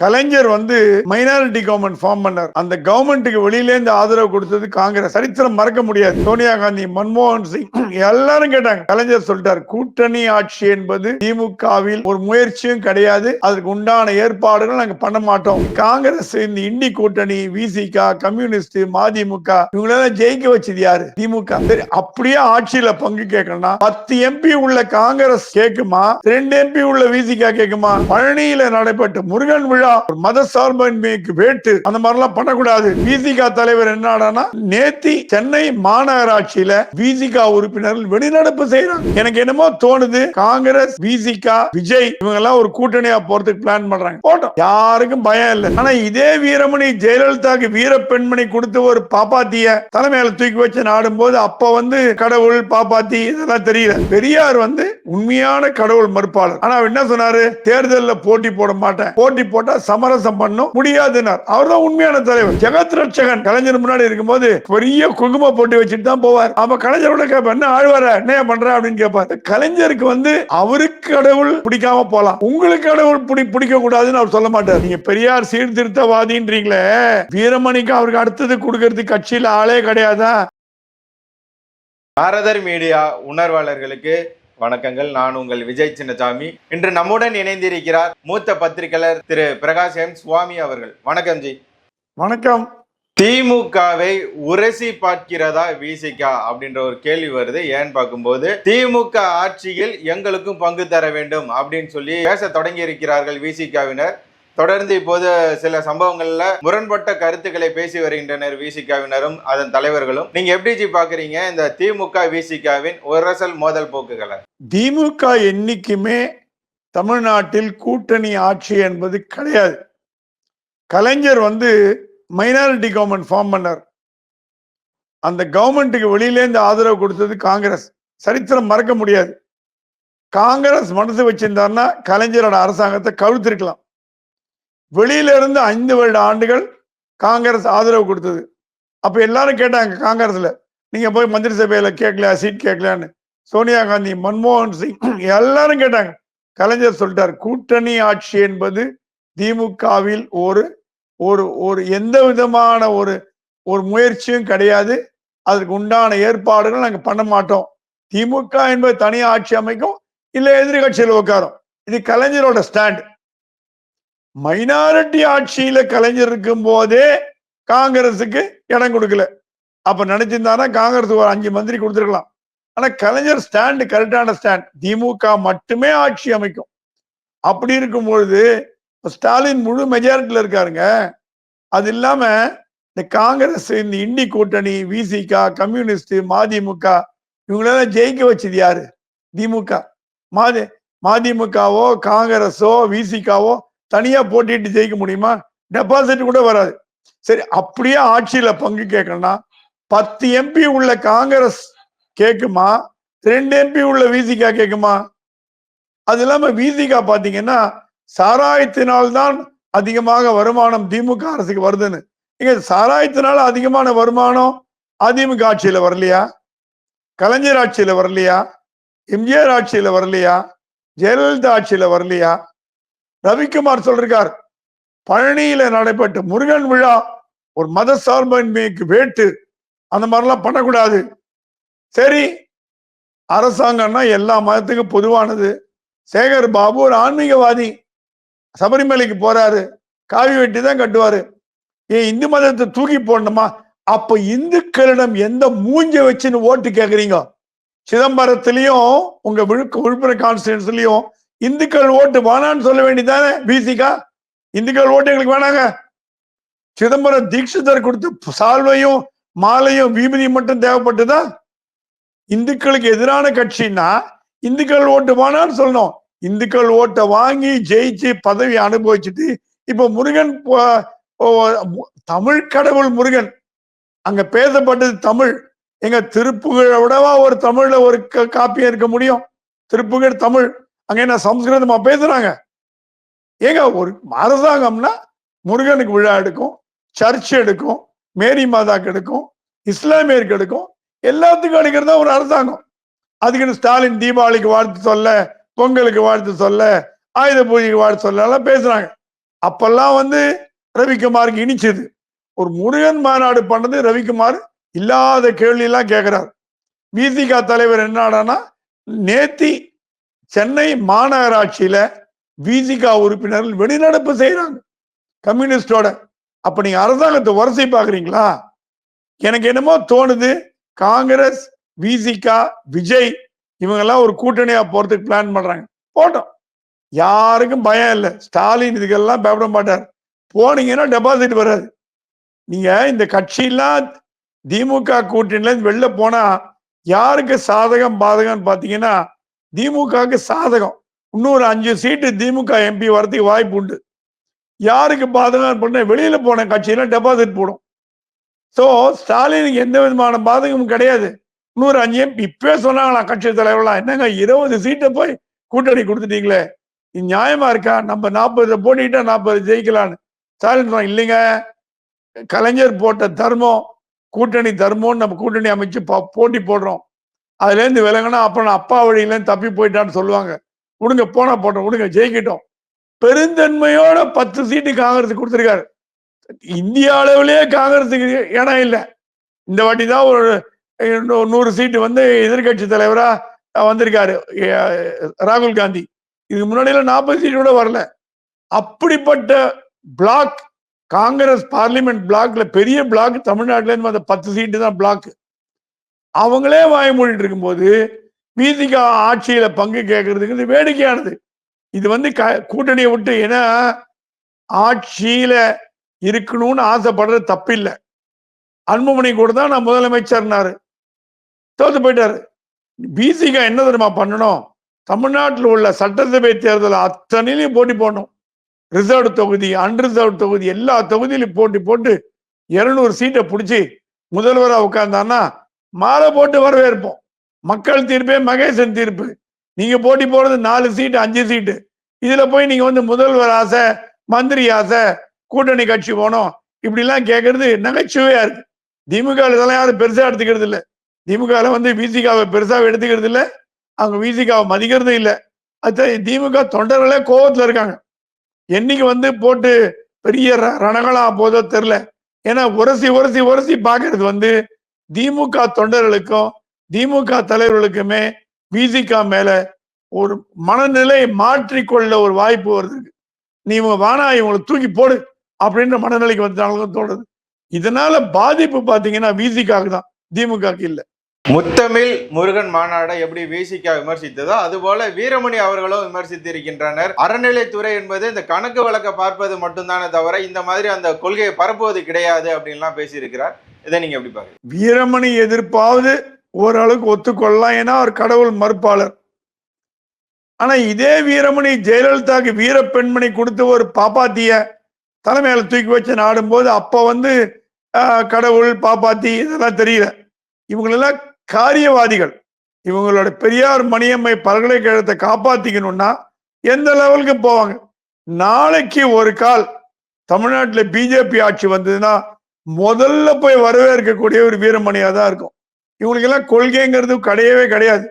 கலைஞர் வந்து minority government form பண்ணார். அந்த கவர்மெண்ட்டுக்கு வெளியில ஆதரவு கொடுத்தது காங்கிரஸ். சரித்திரம் மறக்க முடியாது. சோனியா காந்தி மன்மோகன் சிங் எல்லாரும் கேட்டாங்க. கலைஞர் சொல்லிட்டார் கூட்டணி ஆட்சி என்பது திமுகவில் ஒரு முயற்சியும் கிடையாது. அதுக்கு உண்டான ஏற்பாடுகள் நாங்க பண்ண மாட்டோம். காங்கிரஸ் இந்த இண்டி கூட்டணி விசிகா கம்யூனிஸ்ட் மதிமுக இவங்களெல்லாம் ஜெயிக்க வச்சது யாரு? திமுக. சரி அப்படியே ஆட்சியில பங்கு கேட்கணும்னா பத்து எம்பி உள்ள காங்கிரஸ் கேட்குமா ரெண்டு எம்பி உள்ள விசிகா கேட்குமா பழனியில நடைபெற்ற முருகன் விழா ஒரு மத சார்பின்மைக்கு வேட்டு. அந்த மாதிரி எல்லாம் பண்ணக்கூடாது. விசிகா தலைவர் என்னடானா நேத்தி சென்னை மாநகராட்சியில விசிகா உறுப்பினர்கள் வெளிநடப்பு செய்யறாங்க எனக்கு என்னமோ தோணுது காங்கிரஸ் விசிகா விஜய் இவங்க எல்லாம் ஒரு கூட்டணியா போறதுக்கு பிளான் பண்றாங்க. போட்டோம். யாருக்கும் பயம் இல்லை. ஆனா இதே வீரமணி ஜெயலலிதாக்கு வீர பெண்மணி கொடுத்து ஒரு பாப்பாத்திய தலைமையில தூக்கி வச்சு நாடும் போது அப்ப வந்து கடவுள் பாப்பாத்தி இதெல்லாம் தெரியல. பெரியார் வந்து உண்மையான கடவுள் மறுப்பாளர். ஆனா என்ன சொன்னாரு? தேர்தலில் போட்டி போட மாட்டேன். போட்டி போட்டா சமரசம் பண்ணும் முடியாதுனார். அவர் தான் உண்மையான தலைவர். ஜெகத் ரட்சகன் கலைஞர் முன்னாடி இருக்கும்போது பெரிய குங்கும போட்டு வச்சுட்டு தான் போவார். அப்ப கலைஞரோட கேட்ப என்ன ஆழ்வார என்ன பண்ற? அப்படின்னு கேட்பார் கலைஞருக்கு வந்து அவருக்கு கடவுள் பிடிக்காம போலாம். உங்களுக்கு கடவுள் பிடி பிடிக்க கூடாதுன்னு அவர் சொல்ல மாட்டார். நீங்க பெரியார் சீர்திருத்தவாதின்றீங்களே. வீரமணிக்கு அவருக்கு அடுத்தது கொடுக்கறது கட்சியில ஆளே கிடையாதா? பாரதர் மீடியா உணர்வாளர்களுக்கு வணக்கங்கள். நான் உங்கள் விஜய் சின்னசாமி. இன்று நம்முடன் இணைந்திருக்கிறார் மூத்த பத்திரிகையாளர் திரு பிரகாஷ் எம். சுவாமி அவர்கள். வணக்கம் ஜி. வணக்கம். திமுகவை உரசி பார்க்கிறதா விசிகா அப்படின்ற ஒரு கேள்வி வருது. ஏன்னு பார்க்கும்போது திமுக ஆட்சியில் எங்களுக்கும் பங்கு தர வேண்டும் அப்படின்னு சொல்லி பேச தொடங்கி இருக்கிறார்கள் விசிகாவினர் தொடர்ந்து இப்போது சில சம்பவங்கள்ல முரண்பட்ட கருத்துக்களை பேசி வருகின்றனர் விசிகாவினரும் அதன் தலைவர்களும். நீங்க எப்படி ஜி பாக்குறீங்க? இந்த திமுக விசிகாவின் உரசல் மோதல் போக்குகளை. திமுக என்னைக்குமே தமிழ்நாட்டில் கூட்டணி ஆட்சி என்பது கிடையாது. கலைஞர் வந்து மைனாரிட்டி கவர்மெண்ட் ஃபார்ம் பண்ணார். அந்த கவர்மெண்ட்டுக்கு வெளியிலேருந்து ஆதரவு கொடுத்தது காங்கிரஸ். சரித்திரம் மறக்க முடியாது. காங்கிரஸ் மனசு வச்சிருந்தாருன்னா கலைஞரோட அரசாங்கத்தை கவிழ்த்திருக்கலாம். வெளியில இருந்து ஐந்து வருட ஆண்டுகள் காங்கிரஸ் ஆதரவு கொடுத்தது. அப்ப எல்லாரும் கேட்டாங்க காங்கிரஸ்ல நீங்க போய் மந்திரி சபையில கேட்கல சீட் கேட்கலான்னு சோனியா காந்தி மன்மோகன் சிங் எல்லாரும் கேட்டாங்க. கலைஞர் சொல்லிட்டார் கூட்டணி ஆட்சி என்பது திமுகவில் ஒரு ஒரு ஒரு எந்த விதமான ஒரு ஒரு முயற்சியும் கிடையாது. அதற்கு உண்டான ஏற்பாடுகள் நாங்கள் பண்ண மாட்டோம். திமுக என்பது தனி ஆட்சி அமைக்கும் இல்லை எதிர்கட்சியில் உட்காரும். இது கலைஞரோட ஸ்டாண்ட். மைனாரிட்டி ஆட்சியில கலைஞர் இருக்கும் போதே காங்கிரஸுக்கு இடம் கொடுக்கல. அப்ப நினைச்சிருந்தாருன்னா காங்கிரஸ் ஒரு அஞ்சு மந்திரி கொடுத்துருக்கலாம். ஆனா கலைஞர் ஸ்டாண்டு கரெக்டான ஸ்டாண்ட் திமுக மட்டுமே ஆட்சி அமைக்கும். அப்படி இருக்கும் பொழுது ஸ்டாலின் முழு மெஜாரிட்டியில் இருக்காருங்க. அது இல்லாம இந்த காங்கிரஸ் இந்த இண்டி கூட்டணி விசிகா கம்யூனிஸ்ட் மதிமுக இவங்களெல்லாம் ஜெயிக்க வச்சது யாரு? திமுக. மாதி மதிமுகவோ காங்கிரஸோ விசிகாவோ தனியா போட்டிட்டு ஜெயிக்க முடியுமா? டெபாசிட் கூட வராது. சரி அப்படியே ஆட்சியில பங்கு கேட்கணும்னா பத்து எம்பி உள்ள காங்கிரஸ் கேட்குமா ரெண்டு எம்பி உள்ள விசிகா கேட்குமா அது இல்லாம விசிகா பாத்தீங்கன்னா சாராயத்தினால்தான் அதிகமாக வருமானம் திமுக அரசுக்கு வருதுன்னு. இங்க சாராயத்தினால அதிகமான வருமானம் அதிமுக ஆட்சியில வரலையா? கலைஞர் ஆட்சியில வரலையா? எம்ஜிஆர் ஆட்சியில வரலையா? ஜெயலலிதா ஆட்சியில வரலையா? ரவிக்குமார் சொல்றார் பழனியில நடைபெற்ற முருகன் விழா ஒரு மத சார்பின்மைக்கு வேட்டு. அந்த மாதிரிலாம் பண்ணக்கூடாது. சரி அரசாங்கம்னா எல்லா மதத்துக்கும் பொதுவானது. சேகர் பாபு ஒரு ஆன்மீகவாதி. சபரிமலைக்கு போறாரு. காவி வெட்டி தான் கட்டுவாரு. ஏன் இந்து மதத்தை தூக்கி போடணுமா? அப்ப இந்துக்களிடம் எந்த மூஞ்ச வச்சுன்னு ஓட்டு கேக்குறீங்க? சிதம்பரத்திலையும் உங்க விழுக்க விழுப்புரம் கான்ஸ்டியூன்ஸ்லயும் இந்துக்கள் ஓட்டு வேணான்னு சொல்ல வேண்டியதானே பிசிகா இந்துக்கள் ஓட்டு எங்களுக்கு வேணாங்க. சிதம்பரம் தீட்சிதர் கொடுத்த சால்வையும் மாலையும் வீபதியும் மட்டும் தேவைப்பட்டுதான் இந்துக்களுக்கு எதிரான கட்சின்னா இந்துக்கள் ஓட்டு வானான்னு சொல்லணும். இந்துக்கள் ஓட்டை வாங்கி ஜெயிச்சு பதவி அனுபவிச்சுட்டு இப்ப முருகன் தமிழ் கடவுள் முருகன். அங்க பேசப்பட்டது தமிழ். எங்க திருப்புகழை விடவா ஒரு தமிழ்ல ஒரு க- காப்பியம் இருக்க முடியும்? திருப்புகழ் தமிழ். அங்க என்ன சம்ஸ்கிருதமா பேசுறாங்க? ஏங்க ஒரு அரசாங்கம்னா முருகனுக்கு விழா எடுக்கும் சர்ச் எடுக்கும் மேரி மாதாக்கு எடுக்கும் இஸ்லாமியருக்கு எடுக்கும் எல்லாத்துக்கும் எடுக்கிறது தான் ஒரு அரசாங்கம். அதுக்குன்னு ஸ்டாலின் தீபாவளிக்கு வாழ்த்து சொல்ல பொங்கலுக்கு வாழ்த்து சொல்ல ஆயுத பூஜைக்கு வாழ்த்து சொல்ல எல்லாம் பேசுறாங்க. அப்பெல்லாம் வந்து ரவிக்குமாருக்கு இனிச்சது. ஒரு முருகன் மாநாடு பண்ணது ரவிக்குமார் இல்லாத கேள்வி எல்லாம் கேட்கிறார் விசிகா தலைவர் என்னடானா நேத்தி சென்னை மாநகராட்சியில விசிகா உறுப்பினர்கள் வெளிநடப்பு செய்யறாங்க கம்யூனிஸ்டோட. அப்ப நீங்க அரசாங்கத்தை வரிசை பாக்குறீங்களா? எனக்கு என்னமோ தோணுது காங்கிரஸ் விசிகா விஜய் இவங்கெல்லாம் ஒரு கூட்டணியா போறதுக்கு பிளான் பண்றாங்க. போட்டோம். யாருக்கும் பயம் இல்லை. ஸ்டாலின் இதுக்கெல்லாம் பயப்பட மாட்டார். போனீங்கன்னா டெபாசிட் வராது. நீங்க இந்த கட்சியெல்லாம் திமுக கூட்டணியில வெளில போனா யாருக்கு சாதகம் பாதகம்னு பாத்தீங்கன்னா திமுகவுக்கு சாதகம். இன்னொரு அஞ்சு சீட்டு திமுக எம்பி வரதுக்கு வாய்ப்பு உண்டு. யாருக்கு பாதகம் பண்ண வெளியில போன கட்சியெல்லாம் டெபாசிட் போடும். ஸோ ஸ்டாலினுக்கு எந்த விதமான பாதகமும் கிடையாது. இன்னொரு அஞ்சு இப்பவே சொன்னாங்களாம் கட்சி தலைவர்லாம் என்னங்க இருபது சீட்டை போய் கூட்டணி கொடுத்துட்டீங்களே? இது நியாயமா இருக்கா? நம்ம நாற்பது போட்டிட்டா நாற்பது ஜெயிக்கலான்னு ஸ்டாலின் சொன்னாங்க, இல்லைங்க. கலைஞர் போட்ட தர்மம் கூட்டணி தர்மம்னு நம்ம கூட்டணி அமைச்சு போட்டி போடுறோம். அதுலேருந்து விலங்கினா அப்புறம் நான் அப்பா வழியிலேருந்து தப்பி போயிட்டான்னு சொல்லுவாங்க. விடுங்க போனா போட்டோம் விடுங்க ஜெயிக்கிட்டோம். பெருந்தன்மையோட பத்து சீட்டு காங்கிரஸ் கொடுத்துருக்காரு. இந்திய அளவிலேயே காங்கிரஸுக்கு இடம் இல்லை. இந்த வாட்டி தான் ஒரு நூறு சீட்டு வந்து எதிர்க்கட்சி தலைவரா வந்திருக்காரு ராகுல் காந்தி. இதுக்கு முன்னாடியில நாற்பது சீட்டு கூட வரல. அப்படிப்பட்ட பிளாக் காங்கிரஸ் பார்லிமெண்ட் பிளாக்ல பெரிய பிளாக் தமிழ்நாட்டில இருந்து வந்த பத்து சீட்டு தான் பிளாக் அவங்களே வாய மூடிட்டு இருக்கும்போது பிசிகா ஆட்சியில பங்கு கேட்கறதுக்கு இது வேடிக்கையானது. இது வந்து க- கூட்டணியை விட்டு ஏன்னா ஆட்சியில இருக்கணும்னு ஆசைப்படுறது தப்பில்லை. அன்புமணி கூட தான் நான் முதலமைச்சர்னாரு. தோத்து போயிட்டாரு. பிசிகா என்ன தெரியுமா பண்ணணும்? தமிழ்நாட்டில் உள்ள சட்டசபை தேர்தல் அத்தனையிலையும் போட்டி போடணும். ரிசர்வ் தொகுதி அன்ரிசர்வ் தொகுதி எல்லா தொகுதியிலும் போட்டி போட்டு இருநூறு சீட்டை பிடிச்சி முதல்வராக உட்கார்ந்தான்னா மாலை போட்டு வரவேற்போம். மக்கள் தீர்ப்பே மகேசன் தீர்ப்பு. நீங்க போட்டி போடுறது நாலு சீட்டு அஞ்சு சீட்டு. இதுல போய் நீங்க வந்து முதல்வர் ஆசை மந்திரி ஆசை கூட்டணி கட்சி போனோம். இப்படிலாம் கேட்கறது நகைச்சுவையா இருக்கு. திமுக இதெல்லாம் யாரும் பெருசா எடுத்துக்கிறது இல்லை. திமுக வந்து விசிகாவை பெருசா எடுத்துக்கிறது இல்லை. அவங்க விசிகாவை மதிக்கிறது இல்லை. அது திமுக தொண்டர்களே கோபத்துல இருக்காங்க. என்னைக்கு வந்து போட்டு பெரிய ர- ரணகளா போதோ தெரில ஏன்னா உரசி உரசி உரசி பாக்குறது வந்து திமுக தொண்டர்களுக்கும் திமுக தலைவர்களுக்குமே விசிகா மேல ஒரு மனநிலை மாற்றிக்கொள்ள ஒரு வாய்ப்பு வருது. நீ இவங்க வானா இவங்களை தூக்கி போடு. அப்படின்ற மனநிலைக்கு வந்தாலும் தோணுது. இதனால பாதிப்பு பாத்தீங்கன்னா விசிகாக்கு தான் திமுகக்கு இல்ல. முத்தமிழ் முருகன் மாநாடை எப்படி விசிகா விமர்சித்ததோ அதுபோல வீரமணி அவர்களும் விமர்சித்து இருக்கின்றனர் அறநிலைத்துறை என்பது இந்த கணக்கு வழக்க பார்ப்பது மட்டும்தானே தவிர இந்த மாதிரி அந்த கொள்கையை பரப்புவது கிடையாது அப்படின்லாம் பேசியிருக்கிறார். இதை நீங்க எப்படி பாக்குறீங்க? வீரமணி எதிர்ப்பாவது ஓரளவுக்கு ஒத்துக்கொள்ளலாம். ஏன்னா அவர் கடவுள் மறுப்பாளர். ஆனா இதே வீரமணி ஜெயலலிதாக்கு வீர பெண்மணி கொடுத்து ஒரு பாப்பாத்திய தலைமையில தூக்கி வச்சு நாடும்போது அப்போ வந்து கடவுள் பாப்பாத்தி இதெல்லாம் தெரியல. இவங்களெல்லாம் காரியவாதிகள். இவங்களோட பெரியார் மணியம்மை பல்கலைக்கழகத்தை காப்பாத்திக்கணும்னா எந்த லெவலுக்கு போவாங்க. நாளைக்கு ஒரு கால் தமிழ்நாட்டில் பிஜேபி ஆட்சி வந்ததுன்னா முதல்ல போய் வரவேற்கக்கூடிய ஒரு வீரமணியாக தான் இருக்கும். இவங்களுக்கெல்லாம் கொள்கைங்கிறது கிடையவே கிடையாது.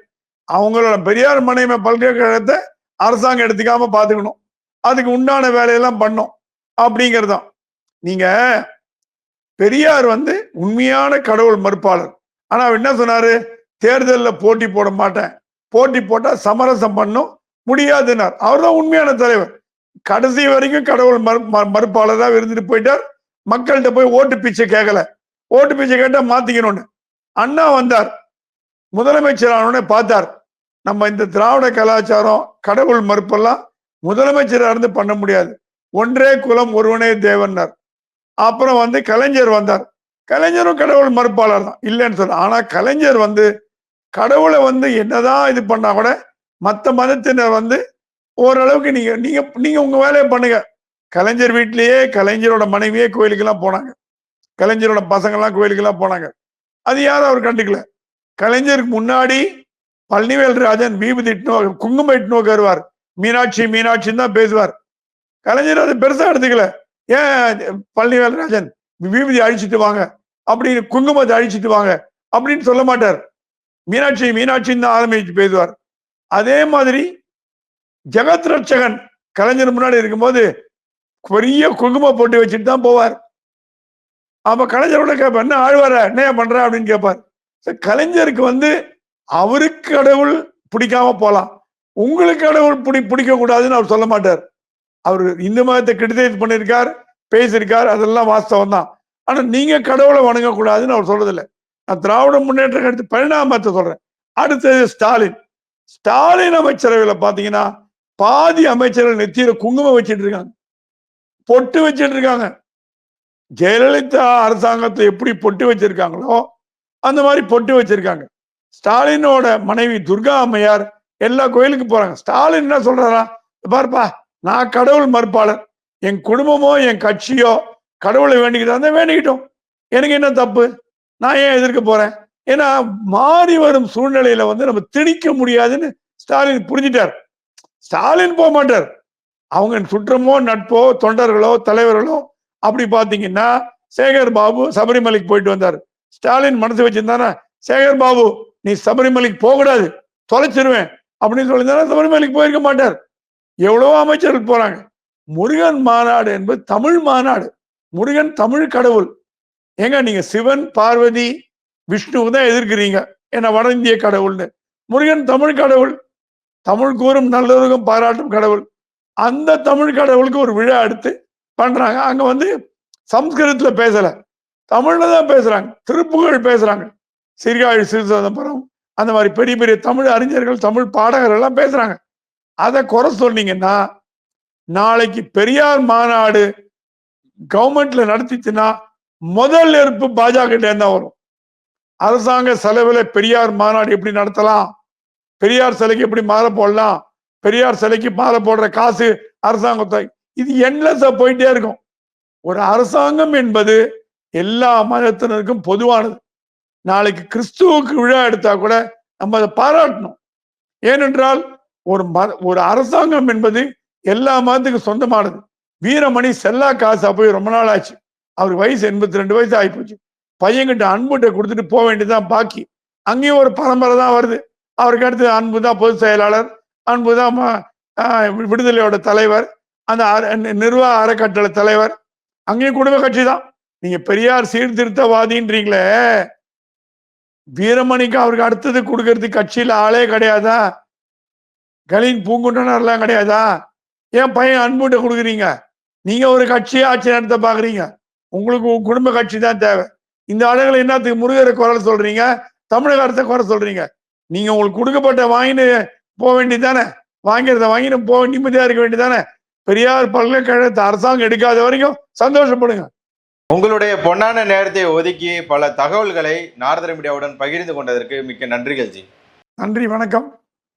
அவங்களோட பெரியார் மனைமை பல்கலைக்கழகத்தை அரசாங்கம் எடுத்துக்காம பார்த்துக்கணும் அதுக்கு உண்டான வேலையெல்லாம் பண்ணோம் அப்படிங்கிறதுதான். நீங்க பெரியார் வந்து உண்மையான கடவுள் மறுப்பாளர். ஆனா அவர் என்ன சொன்னாரு? தேர்தலில் போட்டி போட மாட்டேன். போட்டி போட்டா சமரசம் பண்ணும் முடியாதுன்னார். அவர்தான் உண்மையான தலைவர். கடைசி வரைக்கும் கடவுள் மறு மறு- இருந்துட்டு போயிட்டார். மக்கள்கிட்ட போய் ஓட்டு பிச்சை கேட்கல ஓட்டு பிச்சை கேட்டா மாத்திக்கணும்னு. அண்ணா வந்தார். முதலமைச்சர் ஆனோடனே பார்த்தார். நம்ம இந்த திராவிட கலாச்சாரம் கடவுள் மறுப்பெல்லாம் முதலமைச்சராக இருந்து பண்ண முடியாது. ஒன்றே குலம் ஒருவனே தேவன்னார். அப்புறம் வந்து கலைஞர் வந்தார். கலைஞரும் கடவுள் மறுப்பாளர் தான். இல்லைன்னு சொல்ல ஆனா கலைஞர் வந்து கடவுளை வந்து என்னதான் இது பண்ணா கூட மற்ற மதத்தினர் வந்து ஓரளவுக்கு நீங்க நீங்க நீங்க உங்க வேலையை பண்ணுங்க. கலைஞர் வீட்லயே கலைஞரோட மனைவியே கோயிலுக்கெல்லாம் போனாங்க. கலைஞரோட பசங்கள்லாம் கோயிலுக்கெல்லாம் போனாங்க. அது யாரும் அவர் கண்டுக்கல. கலைஞருக்கு முன்னாடி பழனிவேல் ராஜன் வீபதி இட்டுனோ குங்குமம் இட்டுனோ வருவார் மீனாட்சி மீனாட்சின்னு தான் பேசுவார். கலைஞர் அதை பெருசா எடுத்துக்கல. ஏன் பழனி வேலராஜன் வீபதி அழிச்சிட்டு வாங்க அப்படின்னு குங்குமத்தை அழிச்சிட்டு வாங்க அப்படின்னு சொல்ல மாட்டார். மீனாட்சி மீனாட்சின்னு தான் ஆரம்பிச்சு பேசுவார் அதே மாதிரி ஜெகத் ரட்சகன் கலைஞர் முன்னாடி இருக்கும்போது பெரிய குங்கும போட்டு வச்சுட்டு தான் போவார். அப்ப கலைஞரோட கேட்பார் என்ன ஆழ்வார என்ன பண்ற? அப்படின்னு கேட்பார் கலைஞருக்கு வந்து அவருக்கு கடவுள் பிடிக்காம போலாம். உங்களுக்கு கடவுள் பிடி பிடிக்க கூடாதுன்னு அவர் சொல்ல மாட்டார். அவர் இந்து மதத்தை கிரிட்டிசைஸ் பண்ணியிருக்கார் பேசியிருக்கார் அதெல்லாம் வாஸ்தவம் தான் ஆனால் நீங்கள் கடவுளை வணங்கக்கூடாதுன்னு அவர் சொல்றதில்ல. நான் திராவிட முன்னேற்ற எடுத்து பரிணாமத்தை சொல்றேன். அடுத்தது ஸ்டாலின். ஸ்டாலின் அமைச்சரவையில் பார்த்தீங்கன்னா பாதி அமைச்சர்கள் நெத்தியில குங்குமம் வச்சுட்டு இருக்காங்க. பொட்டு வச்சுட்டு இருக்காங்க. ஜெயலலிதா அரசாங்கத்தை எப்படி பொட்டு வச்சிருக்காங்களோ அந்த மாதிரி பொட்டு வச்சிருக்காங்க. ஸ்டாலினோட மனைவி துர்கா அம்மையார் எல்லா கோயிலுக்கு போறாங்க. ஸ்டாலின் என்ன சொல்றாரா? பாருப்பா. நான் கடவுள் மறுப்பாளர். என் குடும்பமோ என் கட்சியோ கடவுளை வேண்டிக்கிட்டா வேண்டிக்கிட்டோம். எனக்கு என்ன தப்பு? நான் ஏன் எதிர்க்க போறேன்? ஏன்னா மாறி வரும் சூழ்நிலையில வந்து நம்ம திணிக்க முடியாதுன்னு ஸ்டாலின் புரிஞ்சிட்டார். ஸ்டாலின் போக மாட்டார். அவங்க சுற்றமோ நட்போ தொண்டர்களோ தலைவர்களோ அப்படி பாத்தீங்கன்னா சேகர் பாபு சபரிமலைக்கு போயிட்டு வந்தார். ஸ்டாலின் மனசு வச்சிருந்தானா சேகர் பாபு நீ சபரிமலைக்கு போகக்கூடாது. தொலைச்சிருவேன். அப்படின்னு சொல்லியிருந்தானா சபரிமலைக்கு போயிருக்க மாட்டார். எவ்வளவோ அமைச்சர்கள் போறாங்க. முருகன் மாநாடு என்பது தமிழ் மாநாடு. முருகன் தமிழ் கடவுள். ஏங்க நீங்க சிவன் பார்வதி விஷ்ணுவை தான் எதிர்க்கிறீங்க. என்ன வட இந்திய கடவுள்னு. முருகன் தமிழ் கடவுள். தமிழ் கூறும் நல்லுலகம் பாராட்டும் கடவுள். அந்த தமிழ் கடவுளுக்கு ஒரு விழா எடுத்து பண்றாங்க. அங்க வந்து சம்ஸ்கிருதத்துல பேசல. தமிழ்ல தான் பேசுறாங்க. திருப்புகழ் பேசுறாங்க. சீர்காழி சிறுசிதம்பரம் அந்த மாதிரி பெரிய பெரிய தமிழ் அறிஞர்கள் தமிழ் பாடகர்கள் எல்லாம் பேசுறாங்க. அதை குறை சொன்னீங்கன்னா நாளைக்கு பெரியார் மாநாடு கவர்மெண்ட்ல நடத்திச்சுன்னா முதல் நெருப்பு பாஜக தான் வரும். அரசாங்க செலவுல பெரியார் மாநாடு எப்படி நடத்தலாம்? பெரியார் சிலைக்கு எப்படி மாலை போடலாம்? பெரியார் சிலைக்கு மாலை போடுற காசு அரசாங்கத்தை இது என்லெஸ்ஸா போயிட்டே இருக்கும். ஒரு அரசாங்கம் என்பது எல்லா மதத்தினருக்கும் பொதுவானது. நாளைக்கு கிறிஸ்துவுக்கு விழா எடுத்தா கூட நம்ம அதை பாராட்டணும். ஏனென்றால் ஒரு மத ஒரு அரசாங்கம் என்பது எல்லா மதத்துக்கும் சொந்தமானது. வீரமணி செல்லா காசா போய் ரொம்ப நாள் ஆச்சு. அவர் வயசு எண்பத்தி ரெண்டு வயசு ஆகிப்போச்சு. பையன்கிட்ட அன்புட்ட கொடுத்துட்டு போக வேண்டியதுதான் பாக்கி. அங்கேயும் ஒரு பரம்பரை தான் வருது. அவருக்கு அடுத்து அன்பு தான் பொதுச் செயலாளர் அன்பு தான் ம- விடுதலையோட தலைவர் அந்த அற- நிர்வாக அறக்கட்டளை தலைவர். அங்கேயும் குடும்ப கட்சி தான். நீங்க பெரியார் சீர்திருத்தவாதின்றீங்களே. வீரமணிக்கு அவருக்கு அடுத்தது கொடுக்கறது கட்சியில ஆளே கிடையாதா? கலீன் பூங்குன்றனர்லாம் கிடையாதா? ஏன் பையன் அன்புட்ட கொடுக்குறீங்க. நீங்க ஒரு கட்சி ஆட்சி நடத்த பாக்குறீங்க. உங்களுக்கு உங்க குடும்ப கட்சி தான் தேவை. இந்த ஆளுங்களை என்னத்துக்கு முருகரை குறை சொல்றீங்க? தமிழக அரசை குறை சொல்றீங்க. நீங்க உங்களுக்கு கொடுக்கப்பட்ட வாங்கின்னு போக வேண்டியதானே வாங்கிறத வாங்கிட்டு போக நிம்மதியா இருக்க வேண்டியதானே பெரியார் பல்கலைக்கழகத்தை அரசாங்கம் எடுக்காத வரைக்கும் சந்தோஷப்படுங்க. உங்களுடைய பொன்னான நேரத்தை ஒதுக்கி பல தகவல்களை நாரதர் மீடியாவுடன் பகிர்ந்து கொண்டதற்கு மிக்க நன்றிகள் ஜி. நன்றி வணக்கம்.